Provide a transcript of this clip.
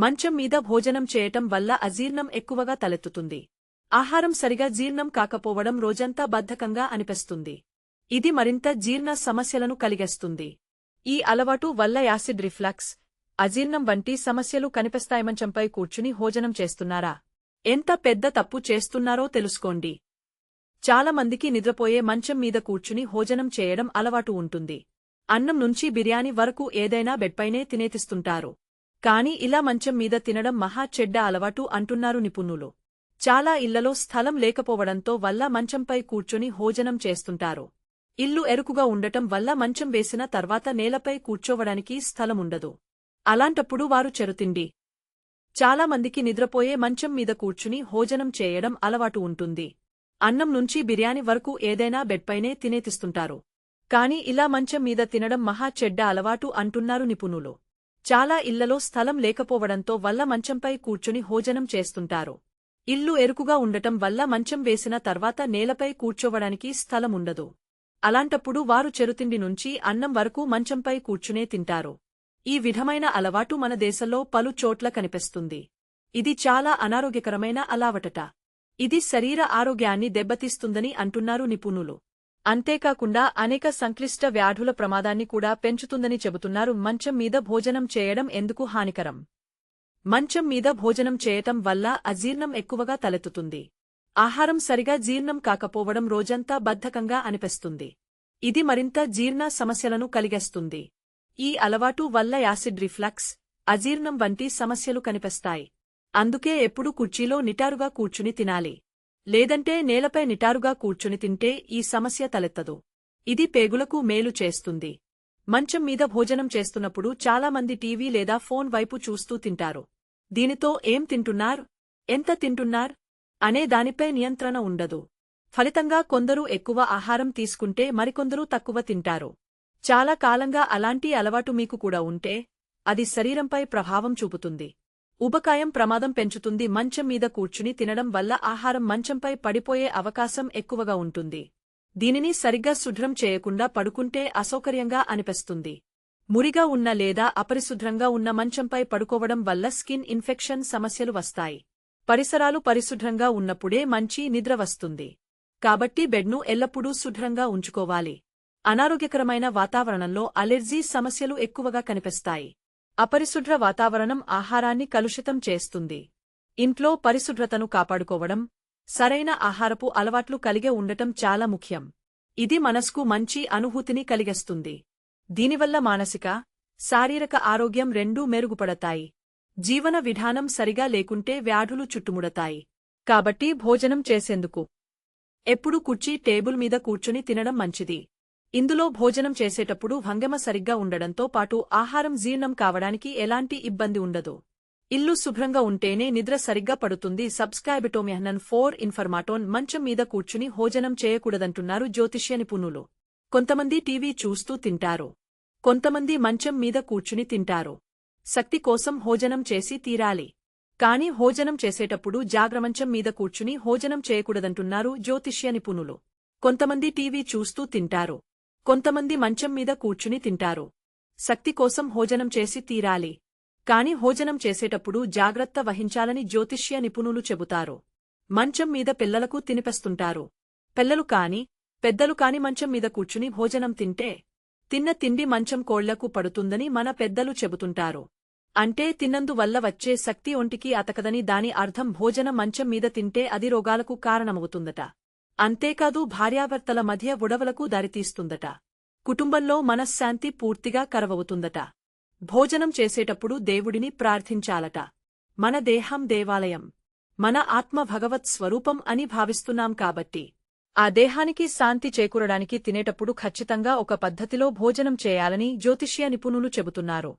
మంచం మీద భోజనం చేయటం వల్ల అజీర్ణం ఎక్కువగా తలెత్తుతుంది. ఆహారం సరిగా జీర్ణం కాకపోవడం రోజంతా బద్ధకంగా అనిపిస్తుంది. ఇది మరింత జీర్ణ సమస్యలను కలిగేస్తుంది. ఈ అలవాటు వల్ల యాసిడ్ రిఫ్లక్స్ అజీర్ణం వంటి సమస్యలు కనిపిస్తాయమంచంపై కూర్చుని భోజనం చేస్తున్నారా? ఎంత పెద్ద తప్పు చేస్తున్నారో తెలుసుకోండి. చాలామందికి నిద్రపోయే మంచం మీద కూర్చుని భోజనం చేయడం అలవాటు ఉంటుంది. అన్నం నుంచి బిర్యానీ వరకు ఏదైనా బెడ్పైనే తినేతిస్తుంటారు. కాని ఇలా మంచం మీద తినడం మహా చెడ్డ అలవాటు అంటున్నారు నిపుణులు. చాలా ఇళ్ళలో స్థలం లేకపోవడంతో వల్ల మంచంపై కూర్చుని భోజనం చేస్తుంటారు. ఇల్లు ఎరుకుగా ఉండటం వల్ల మంచం వేసిన తర్వాత నేలపై కూర్చోవడానికి స్థలముండదు. అలాంటప్పుడు వారు చెరుతిండి. చాలా మందికి నిద్రపోయే మంచం మీద కూర్చుని భోజనం చేయడం అలవాటు ఉంటుంది. అన్నం నుంచి బిర్యానీ వరకు ఏదైనా బెడ్పైనే తినేతిస్తుంటారు. కాని ఇలా మంచం మీద తినడం మహా చెడ్డ అలవాటు అంటున్నారు నిపుణులు. చాలా ఇళ్ళలో స్థలం లేకపోవడంతో వల్ల మంచంపై కూర్చుని భోజనం చేస్తుంటారు. ఇల్లు ఎరుకుగా ఉండటం వల్ల మంచం వేసిన తర్వాత నేలపై కూర్చోవడానికి స్థలముండదు అలాంటప్పుడు వారు చెరుతిండి నుంచి అన్నం వరకు మంచంపై కూర్చునే తింటారు. ఈ విధమైన అలవాటు మన దేశంలో పలు చోట్ల కనిపిస్తుంది. ఇది చాలా అనారోగ్యకరమైన అలావటట. ఇది శరీర ఆరోగ్యాన్ని దెబ్బతీస్తుందని అంటున్నారు నిపుణులు. అంతేకాకుండా అనేక సంక్లిష్ట వ్యాధుల ప్రమాదాన్ని కూడా పెంచుతుందని చెబుతున్నారు. మంచం మీద భోజనం చేయడం ఎందుకు హానికరం? మంచం మీద భోజనం చేయటం వల్ల అజీర్ణం ఎక్కువగా తలెత్తుతుంది. ఆహారం సరిగా జీర్ణం కాకపోవడం రోజంతా బద్ధకంగా అనిపిస్తుంది. ఇది మరింత జీర్ణ సమస్యలను కలిగేస్తుంది. ఈ అలవాటు వల్ల యాసిడ్ రిఫ్లక్స్ అజీర్ణం వంటి సమస్యలు కనిపిస్తాయి. అందుకే ఎప్పుడూ కుర్చీలో నిటారుగా కూర్చుని తినాలి. లేదంటే నేలపై నిటారుగా కూర్చుని తింటే ఈ సమస్య తలెత్తదు. ఇది పేగులకు మేలు చేస్తుంది. మంచం మీద భోజనం చేస్తున్నప్పుడు చాలామంది టీవీ లేదా ఫోన్ వైపు చూస్తూ తింటారు. దీనితో ఏం తింటున్నారు? ఎంత తింటున్నారు? అనే దానిపై నియంత్రణ ఉండదు. ఫలితంగా కొందరు ఎక్కువ ఆహారం తీసుకుంటే మరికొందరు తక్కువ తింటారు. చాలా కాలంగా అలాంటి అలవాటు మీకు కూడా ఉంటే అది శరీరంపై ప్రభావం చూపుతుంది. ఉబకాయం ప్రమాదం పెంచుతుంది. మంచం మీద కూర్చుని తినడం వల్ల ఆహారం మంచంపై పడిపోయే అవకాశం ఎక్కువగా ఉంటుంది. దీనిని సరిగ్గా శుభ్రం చేయకుండా పడుకుంటే అసౌకర్యంగా అనిపిస్తుంది. మురిగా ఉన్న లేదా అపరిశుభ్రంగా ఉన్న మంచంపై పడుకోవడం వల్ల స్కిన్ ఇన్ఫెక్షన్ సమస్యలు వస్తాయి. పరిసరాలు పరిశుభ్రంగా ఉన్నప్పుడే మంచి నిద్ర వస్తుంది. కాబట్టి బెడ్ను ఎల్లప్పుడూ శుభ్రంగా ఉంచుకోవాలి. అనారోగ్యకరమైన వాతావరణంలో అలెర్జీ సమస్యలు ఎక్కువగా కనిపిస్తాయి. అపరిశుభ్ర వాతావరణం ఆహారాన్ని కలుషితం చేస్తుంది. ఇంట్లో పరిశుభ్రతను కాపాడుకోవడం సరైన ఆహారపు అలవాట్లు కలిగే ఉండటం చాలా ముఖ్యం. ఇది మనస్కు మంచి అనుభూతిని కలిగిస్తుంది. దీనివల్ల మానసిక శారీరక ఆరోగ్యం రెండూ మెరుగుపడతాయి. జీవన విధానం సరిగా లేకుంటే వ్యాధులు చుట్టుముడతాయి. కాబట్టి భోజనం చేసేందుకు. ఎప్పుడు కుర్చీ టేబుల్ మీద కూర్చుని తినడం మంచిది. ఇందులో భోజనం చేసేటప్పుడు భంగమ సరిగ్గా ఉండడంతో పాటు ఆహారం జీర్ణం కావడానికి ఎలాంటి ఇబ్బంది ఉండదు. ఇల్లు శుభ్రంగా ఉంటేనే నిద్ర సరిగ్గా పడుతుంది. సబ్స్క్రైబిటోమెహనన్ ఫోర్ ఇన్ఫర్మాటోన్ మంచం మీద కూర్చుని భోజనం చేయకూడదంటున్నారు జ్యోతిష్య నిపుణులు. కొంతమంది టీవీ చూస్తూ తింటారు. కొంతమంది మంచం మీద కూర్చుని తింటారు. శక్తి కోసం భోజనం చేసి తీరాలి. కాని భోజనం చేసేటప్పుడు జాగ్రమంచం మీద కూర్చుని భోజనం చేయకూడదంటున్నారు జ్యోతిష్య నిపుణులు. కొంతమంది టీవీ చూస్తూ తింటారు. కొంతమంది మంచం మీద కూర్చుని తింటారు. శక్తి కోసం భోజనం చేసి తీరాలి. కాని భోజనం చేసేటప్పుడు జాగ్రత్త వహించాలని జ్యోతిష్య నిపుణులు చెబుతారు. మంచం మీద పిల్లలకు తినిపెస్తుంటారు. పిల్లలు కాని పెద్దలు కాని మంచం మీద కూర్చుని భోజనం తింటే తిన్న తిండి మంచం కోళ్ళకు పడుతుందని మన పెద్దలు చెబుతుంటారు. అంటే తిన్నందువల్ల వచ్చే శక్తి ఒంటికి అతకదని దాని అర్థం భోజనం మంచం మీద తింటే అది రోగాలకు కారణమవుతుందట. అంతేకాదు భార్యాభర్తల మధ్య ఉడవలకు దారితీస్తుందట. కుటుంబంలో మనశ్శాంతి పూర్తిగా కరవవుతుందట. భోజనం చేసేటప్పుడు దేవుడిని ప్రార్థించాలట. మన దేహం దేవాలయం. మన ఆత్మ భగవత్ స్వరూపం అని భావిస్తున్నాం కాబట్టి. ఆ దేహానికి శాంతి చేకూరడానికి తినేటప్పుడు ఖచ్చితంగా ఒక పద్ధతిలో భోజనం చేయాలని జ్యోతిష్య నిపుణులు చెబుతున్నారు.